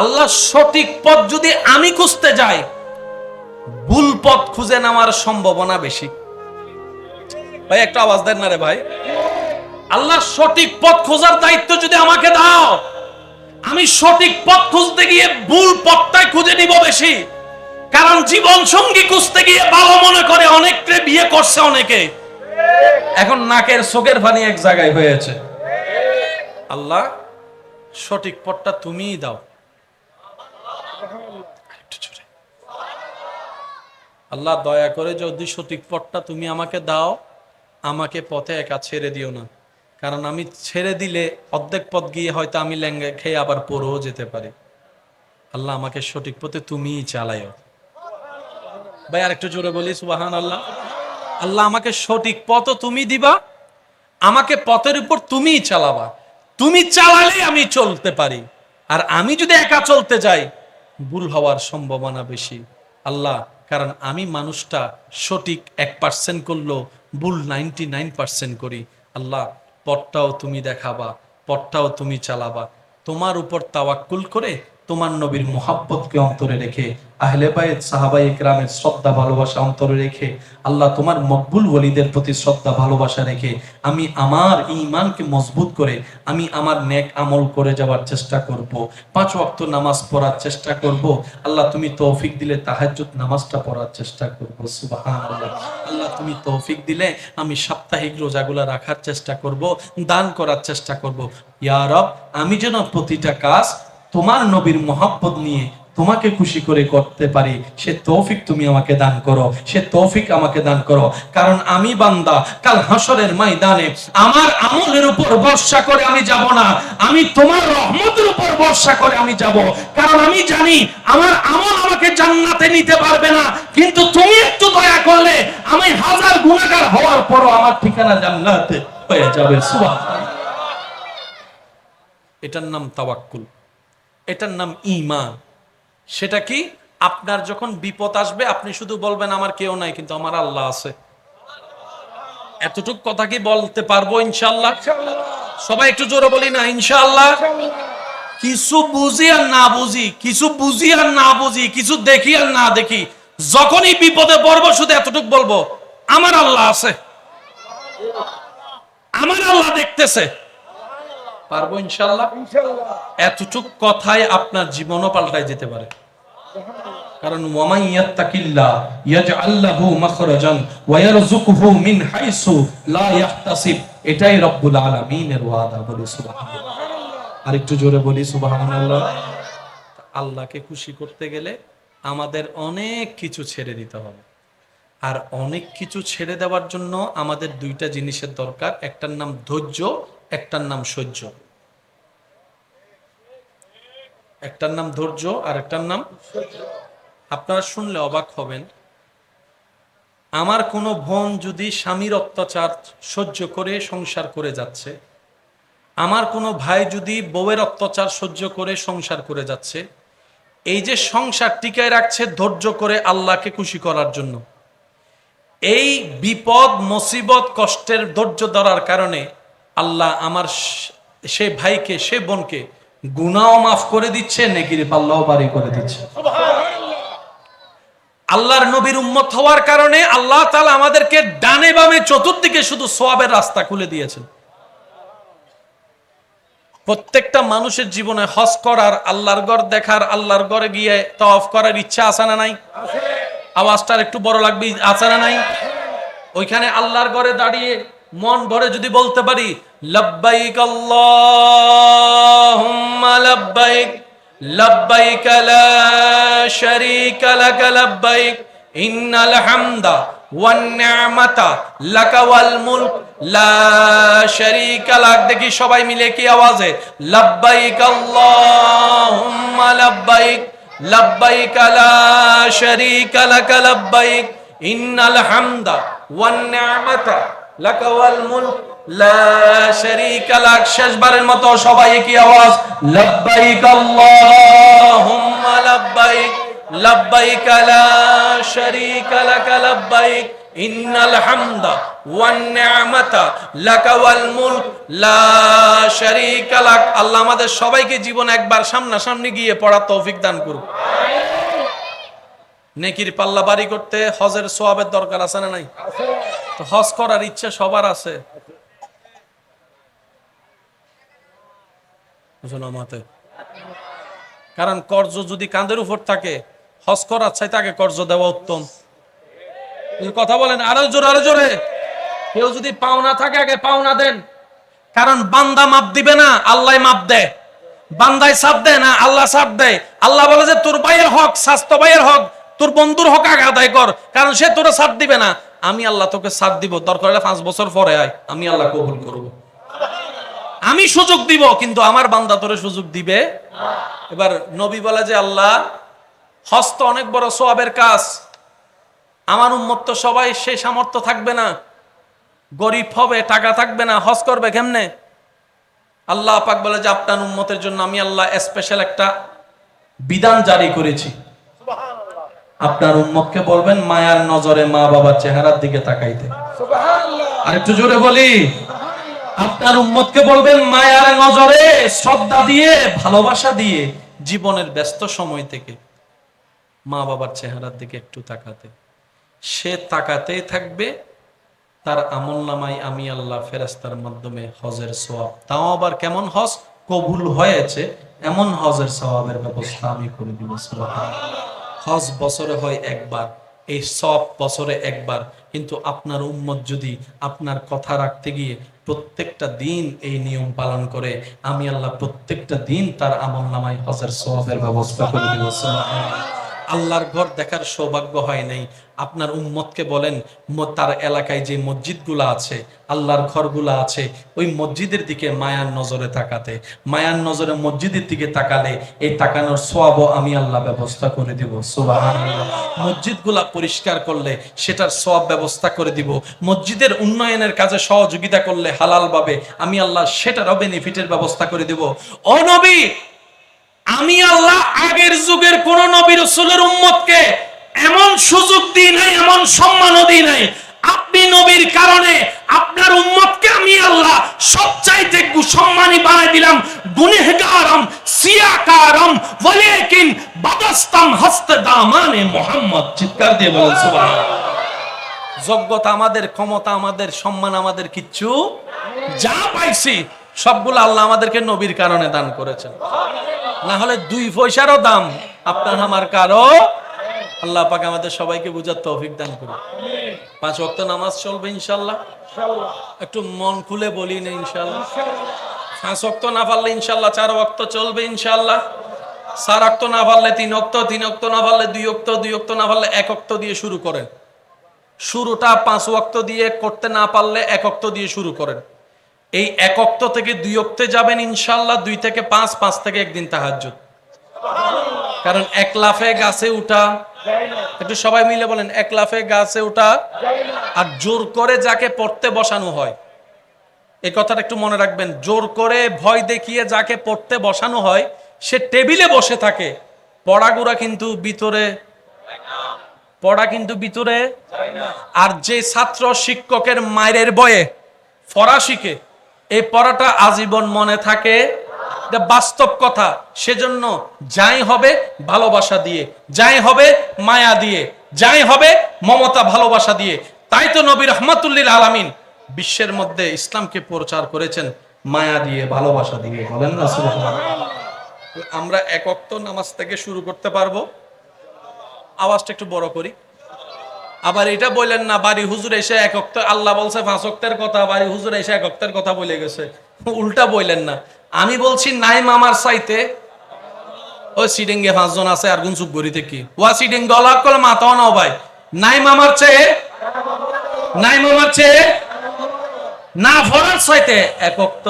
আল্লাহ সঠিক পথ যদি আমি খুঁজতে যাই, ভুল পথ খুঁজে নেওয়ার সম্ভাবনা বেশি। ভাই, একটা আওয়াজ দেন না রে ভাই? আল্লাহ সঠিক পথ খোঁজার দায়িত্ব যদি আমাকে দাও, আমি সঠিক পথ খুঁজতে গিয়ে ভুল পথটাই খুঁজে নিব বেশি। কারণ জীবন সঙ্গী খুঁজতে গিয়ে ভালো মনে করে অনেককে বিয়ে করছে অনেকে। এখন নাকের চোখের পানি এক জায়গায় হয়েছে। আল্লাহ, সঠিক পথটা তুমিই দাও একটু জোরে। আল্লাহ দয়া করে যদি সঠিক পথটা তুমি আমাকে দাও, আমাকে পথে একা ছেড়ে দিও না। কারণ আমি ছেড়ে দিলে অর্ধেক পথ গিয়ে হয়তো আমি ল্যাঙ্গা খেয়ে আবার পড়েও যেতে পারি। আল্লাহ আমাকে সঠিক পথে তুমিই চালাইও ভাই, আরেকটু জোরে বলি সুবাহান আল্লাহ আল্লাহ আমাকে সঠিক পথ তুমি দিবা, আমাকে পথের উপর তুমিই চালাবা। তুমি চালালে আমি চলতে পারি। আর আমি যদি একা চলতে যাই, ভুল হওয়ার সম্ভাবনা বেশি। আল্লাহ কারণ আমি মানুষটা সঠিক এক পার্সেন্ট করল, ভুল নাইনটি নাইন পার্সেন্ট করি। আল্লাহ পটটাও তুমি দেখাবা পটটাও তুমি চালাবা। তোমার উপর তাওয়াক্কুল করে তোমার নবীর মোহাব্বতকে অন্তরে রেখে, আহলে বাইত সাহাবাই একরামের শ্রদ্ধা, ভালোবাসা অন্তরে রেখে, আল্লাহ তোমার মকবুল ওলিদের প্রতি শ্রদ্ধা, ভালোবাসা রেখে, আমি আমার ঈমানকে মজবুত করে, আমি আমার নেক আমল করে যাওয়ার চেষ্টা করব। পাঁচ ওয়াক্ত নামাজ পড়ার চেষ্টা করব। আল্লাহ তুমি তৌফিক দিলে তাহাজ্জুদ নামাজটা পড়ার চেষ্টা করব। সুবহানাল্লাহ। আল্লাহ তুমি তৌফিক দিলে আমি সাপ্তাহিক রোজাগুলো রাখার চেষ্টা করব, দান করার চেষ্টা করব। ইয়া রব, আমি যেন প্রতিটা কাজ তোমার নবীর মোহাব্বত নিয়ে তোমাকে খুশি করে করতে পারি, সে তৌফিক তুমি আমাকে দান করো, সে তৌফিক আমাকে দান করো। কারণ আমি বান্দা, কাল হাসরের ময়দানে আমার আমলের উপর ভরসা করে আমি যাব না, আমি তোমার রহমতের উপর ভরসা করে আমি যাব। কারণ আমি জানি আমার আমল আমাকে জান্নাতে নিতে পারবে না, কিন্তু তুমি একটু দয়া করলে আমি হাজার গুণাগার হওয়ার পরও আমার ঠিকানা জান্নাতে হয়ে যাবে। সুবহানাল্লাহ। এটার নাম তাওয়াক্কুল। এটার নাম ঈমান। সেটা কি? আপনার যখন বিপদ আসবে আপনি শুধু বলবেন আমার কেউ নাই কিন্তু আমার আল্লাহ আছে। এতটুক কথা কি বলতে পারব ইনশাল্লাহ সবাই একটু জোরে বলি না ইনশাল্লাহ কিছু বুঝি আর না বুঝি কিছু বুঝি আর না বুঝি কিছু দেখি আর না দেখি যখনই বিপদে পড়ব শুধু এতটুক বলব আমার আল্লাহ আছে। আমার আল্লাহ দেখতেছে। পারব ইনশাল্লাহ। এতটুক কথায় আপনার জীবনও পাল্টায় যেতে পারে। কারণ ওয়ামাই ইয়াত্তাকিল্লাহ ইয়াজআল লাহু মাখরাজান ওয়া ইয়ারযুকুহু মিন হাইসু লা ইয়াহতাসিব এটাই রব্বুল আলামিনের ওয়াদা বলি সুবহানাল্লাহ। আরেকটু জোরে বলি সুবহানাল্লাহ। আল্লাহকে খুশি করতে গেলে আমাদের অনেক কিছু ছেড়ে দিতে হবে। আর অনেক কিছু ছেড়ে দেওয়ার জন্য আমাদের দুইটা জিনিসের দরকার। একটার নাম ধৈর্য একটার নাম সহ্য। একটার নাম ধৈর্য আর একটার নাম আপনারা শুনলে অবাক হবেন। আমার কোনো বোন যদি স্বামীর অত্যাচার সহ্য করে, সংসার করে যাচ্ছে। আমার কোনো ভাই যদি বউয়ের অত্যাচার সহ্য করে, সংসার করে যাচ্ছে। এই যে সংসার টিকায় রাখছে ধৈর্য করে আল্লাহকে খুশি করার জন্য। এই বিপদ, মুসিবত, কষ্টের ধৈর্য ধরার কারণে আল্লাহ আমার সে ভাইকে সে বোনকে গুনাও মাফ করে দিচ্ছে নেকির পাল্লাও বাড়ি করে দিচ্ছে। আল্লাহর নবীর উম্মত হওয়ার কারণে আল্লাহ তাআলা আমাদেরকে ডানে বামে চতুর্দিকে শুধু সোয়াবের রাস্তা খুলে দিয়েছেন। প্রত্যেকটা মানুষের জীবনে হজ করার আল্লাহর ঘর দেখার আল্লাহর ঘরে গিয়ে তওয়াফ করার ইচ্ছা আছে না নাই? আওয়াজটা আর একটু বড় লাগবে আছে না নাই? ওইখানে আল্লাহর ঘরে দাঁড়িয়ে মন ভরে যদি বলতে পারি লব্বাইক আল্লাহুম্মা লব্বাইক লব্বাইক লা শারীকা লাক লব্বাইক ইন্নাল হামদা ওয়ান নি'মাতা লাকা ওয়াল মুলক লা শারীকা লাক দেখি সবাই মিলে কি আওয়াজে লব্বাইক আল্লাহুম্মা লব্বাইক لبيك لا شريك لك لبيك إن الحمد والنعمة لك والملك لا شريك لك শেষবারের মতো সবাই কি আওয়াজ আল্লাহ আমাদের সবাইকে জীবন একবার সামনা সামনি গিয়ে পড়া তৌফিক দান করুক। নেকির পাল্লা বাড়ি করতে হজের সোয়াবের দরকার আছে না নাই? তো হজ করার ইচ্ছা সবার আছে। বুঝলো মাতে কারণ কর্জ যদি কাঁধের উপর থাকে, হজ করার চাই তাকে কর্জ দেওয়া উত্তম। কথা বলেন, আরও জোরে আরও জোরে। কেউ যদি পাওনা থাকে, আগে পাওনা দেন। কারণ বান্দা মাপ দিবে না, আল্লাহ মাপ দেয়। বান্দায় সাপ দেয় না, আল্লাহ সাপ দেয়। আল্লাহ বলে যে, তোর ভাইয়ের হক, স্বাস্থ্য ভাইয়ের হক, তোর বন্ধুর হক আগে আদায় কর। কারণ সে তোরা সাথ দিবে না। আমি আল্লাহ তোকে সাথ দিব, দরকার হলে পাঁচ বছর পরে আয়। আমি আল্লাহ কবুল করব। আমি সুযোগ দিব কিন্তু আমার বান্দা তোরে সুযোগ দিবে? এবার নবী বলে যে আল্লাহ হস্ত অনেক বড় সোয়াবের কাজ। আমার উম্মত তো সবাই সেই সামর্থ্য থাকবে না। গরিব হবে টাকা থাকবে না হজ করবে কেমনে? আল্লাহ পাক বলে যে আপনার উন্মতের জন্য আমি আল্লাহ স্পেশাল একটা বিধান জারি করেছি। আপনার উম্মতকে বলবেন মায়ার নজরে মা বাবার চেহারার দিকে তাকাইতে। আর একটু জোরে বলি। আপনার উম্মতকে বলবেন, মায়ার নজরে, শ্রদ্ধা দিয়ে, ভালোবাসা দিয়ে জীবনের ব্যস্ত সময় থেকে মা বাবার চেহারার দিকে একটু তাকাতে। সে তাকাতেই থাকবে, তার আমল নামাই আমি আল্লাহ ফেরেস্তার মাধ্যমে হজের সোয়াব তাও আবার কেমন হজ? কবুল হয়েছে, এমন হজের সওয়াবের ব্যবস্থা আমি করে দিব হজ বছরে হয় একবার, এই সব বছরে একবার। কিন্তু আপনার উম্মত যদি আপনার কথা রাখতে গিয়ে প্রত্যেকটা দিন এই নিয়ম পালন করে। আমি আল্লাহ প্রত্যেকটা দিন তার আমল নামাই হজের সবাবের ব্যবস্থা করে দিব আল্লাহর ঘর দেখার সৌভাগ্য হয় নাই। আপনার উম্মতকে বলেন তার এলাকায় যে মসজিদগুলো আছে, আল্লাহর ঘরগুলো আছে, ওই মসজিদের দিকে মায়ার নজরে তাকাতে। মায়ার নজরে মসজিদের দিকে তাকালে এই তাকানোর সোয়াবও আমি আল্লাহ ব্যবস্থা করে দিব। মসজিদগুলা পরিষ্কার করলে সেটার সব ব্যবস্থা করে দিব। মসজিদের উন্নয়নের কাজে সহযোগিতা করলে হালালভাবে আমি আল্লাহ সেটারও বেনিফিটের ব্যবস্থা করে দিব। ও নবী, আমি আল্লাহ আগের যুগের কোন নবী রসুলের উম্মতকে এমন সুযোগ দিই নাই, এমন সম্মানও দিই নাই। আপনি নবীর কারণে আপনার উম্মতকে আমি আল্লাহ সবচাইতে সম্মানী বানাই দিলাম গুনেহগারম সিয়াকারম, ওয়ালাকিন বাদাস্তাম হস্তে দামানে মোহাম্মদ। চিৎকার দিয়ে বলেন, সুবহানাল্লাহ। যোগ্যতা আমাদের, ক্ষমতা আমাদের, সম্মান আমাদের কিচ্ছু যা পাইছি, সবগুলো আল্লাহ আমাদেরকে নবীর কারণে দান করেছেন। না হলে দুই পয়সারও দাম আপনার আমার কারও আল্লাহ পাক আমাদের সবাইকে বুঝার তৌফিক দান করুন। পাঁচ ওয়াক্ত নামাজ চলবে ইনশাল্লাহ একটু মন খুলে বলি না ইনশাল্লাহ পাঁচ ওয়াক্ত না পারলে ইনশাল্লাহ চার ওয়াক্ত চলবে ইনশাল্লাহ চার অক্ত না পারলে তিন অক্ত তিন অক্ত না পারলে দুই অক্ত দুই অক্ত না পারলে এক অক্ত দিয়ে শুরু করেন। শুরুটা পাঁচ ওয়াক্ত দিয়ে করতে না পারলে এক অক্ত দিয়ে শুরু করেন। এই এক অক্ত থেকে দুই অক্তে যাবেন ইনশাল্লাহ দুই থেকে পাঁচ পাঁচ থেকে একদিন তাহাজ্জুদ। কারণ এক লাফে গাছে উঠা একটু সবাই মিলে বলেন, এক লাফে গাছে উঠা আর জোর করে যাকে পড়তে বসানো হয়। এই কথাটা একটু মনে রাখবেন, জোর করে ভয় দেখিয়ে যাকে পড়তে বসানো হয়, সে টেবিলে বসে থাকে। পড়াগুড়া কিন্তু ভিতরে, পড়া কিন্তু ভিতরে। আর যে ছাত্র শিক্ষকের মায়ের বয়ে পড়া শিখে, এই পড়াটা আজীবন মনে থাকে। এটা বাস্তব কথা, সেজন্য যাই হবে ভালোবাসা দিয়ে, যাই হবে মায়া দিয়ে, যাই হবে মমতা ভালোবাসা দিয়ে। তাই তো নবী রহমাতুল্লিল আলামিন বিশ্বের মধ্যে ইসলামকে প্রচার করেছেন, মায়া দিয়ে, ভালোবাসা দিয়ে। বলেন আমরা একক তো নামাজ থেকে শুরু করতে পারব? আওয়াজটা একটু বড় করি। আবার এটা বললেন না, বাড়ি হুজুর এসে এক অক্ত আল্লাহ বলছে পাঁচ অক্তের কথা, বাড়ি হুজুর এসে এক অক্তের কথা বলে গেছে। উল্টা বললেন না। আমি বলছি নাই মামার চাইতে ওই সিডেঙ্গে পাঁচজন আছে, আর গুন গড়িতে কি? ওয়া সিডেঙ্গে অলাক কল মাতাও নাও ভাই। নাই মামার চেয়ে নাই মামার চেয়ে না ফরার চাইতে এক অক্ত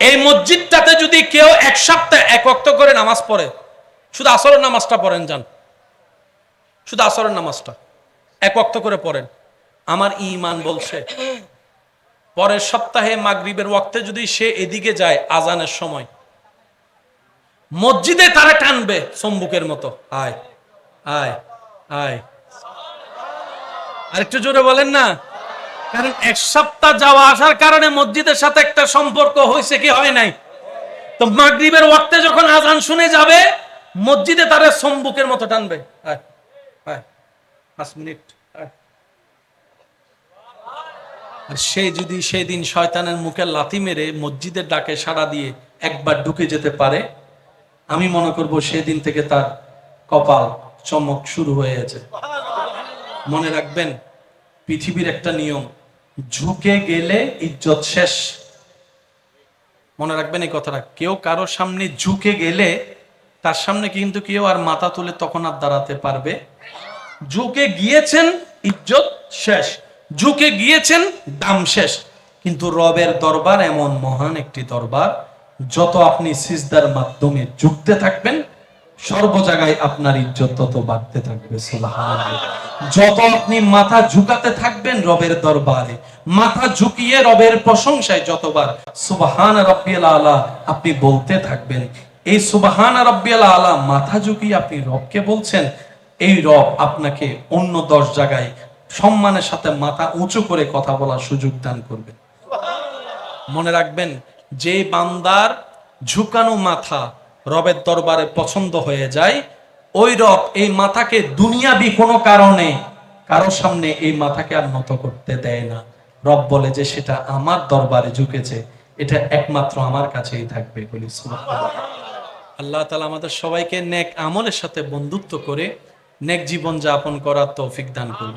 এই মসজিদটাতে যদি কেউ এক সপ্তাহ এক অক্ত করে নামাজ পড়ে, শুধু আসরের নামাজটা পড়েন যান। শুধু আসরের নামাজটা এক অক্ত করে পড়েন। আমার ইমান বলছে পরের সপ্তাহে মাগরিবের ওয়াক্তে যদি সে এদিকে যায় আজানের সময় মসজিদে তারা টানবে চম্বুকের মতো। আয় আয় আয়। আর একটু জোরে বলেন না। কারণ এক সপ্তাহ যাওয়া আসার কারণে মসজিদের সাথে একটা সম্পর্ক হয়েছে কি হয় নাই? তো মাগরিবের ওয়াক্তে যখন আজান শুনে যাবে মসজিদে তারা সম্বুকের মতো টানবে। আয়, আয়, পাঁচ মিনিট আয়। আর সে যদি সেই দিন শয়তানের মুখে লাথি মেরে মসজিদের ডাকে সাড়া দিয়ে একবার ঢুকে যেতে পারে, আমি মনে করব সেদিন থেকে তার কপাল চমক শুরু হয়ে গেছে। মনে রাখবেন, পৃথিবীর একটা নিয়ম, ঝুঁকে গেলে ইজ্জত শেষ। মনে রাখবেন এই কথাটা, কেউ কারোর সামনে ঝুঁকে গেলে তার সামনে কিন্তু কেউ আর মাথা তুলে তখন আর দাঁড়াতে পারবে। ঝুঁকে গিয়েছেন, ইজ্জত শেষ। ঝুঁকে গিয়েছেন, দাম শেষ। কিন্তু রবের দরবার এমন মহান একটি দরবার, যত আপনি সিজদার মাধ্যমে ঝুঁকতে থাকবেন সর্ব জায়গায় আপনার ইজ্জত তত বাড়তে থাকবে যত আপনি মাথা ঝুঁকাতে থাকবেন রবের দরবারে, মাথা ঝুঁকিয়ে রবের প্রশংসায় যতবার সুবহান রব্বিয়াল আলা আপনি বলতে থাকবেন। এই সুবহান রব্বিয়াল আলা মাথা ঝুঁকিয়ে আপনি রবকে বলছেন, এই রব আপনাকে অন্য দশ জায়গায় সম্মানের সাথে মাথা উঁচু করে কথা বলার সুযোগ দান করবে মনে রাখবেন, যে বান্দার ঝুকানো মাথা রবের দরবারে পছন্দ হয়ে যায়, ওই রব এই মাথাকে দুনিয়াবি কোনো কারণে কারও সামনে এই মাথাকে আর নত করতে দেয় না রব বলে যে সেটা আমার দরবারে ঝুঁকেছে, এটা একমাত্র আমার কাছেই থাকবে বলি। আল্লাহ তালা আমাদের সবাইকে নেক আমলের সাথে বন্ধুত্ব করে নেক জীবন যাপন করার তৌফিক দান করুন।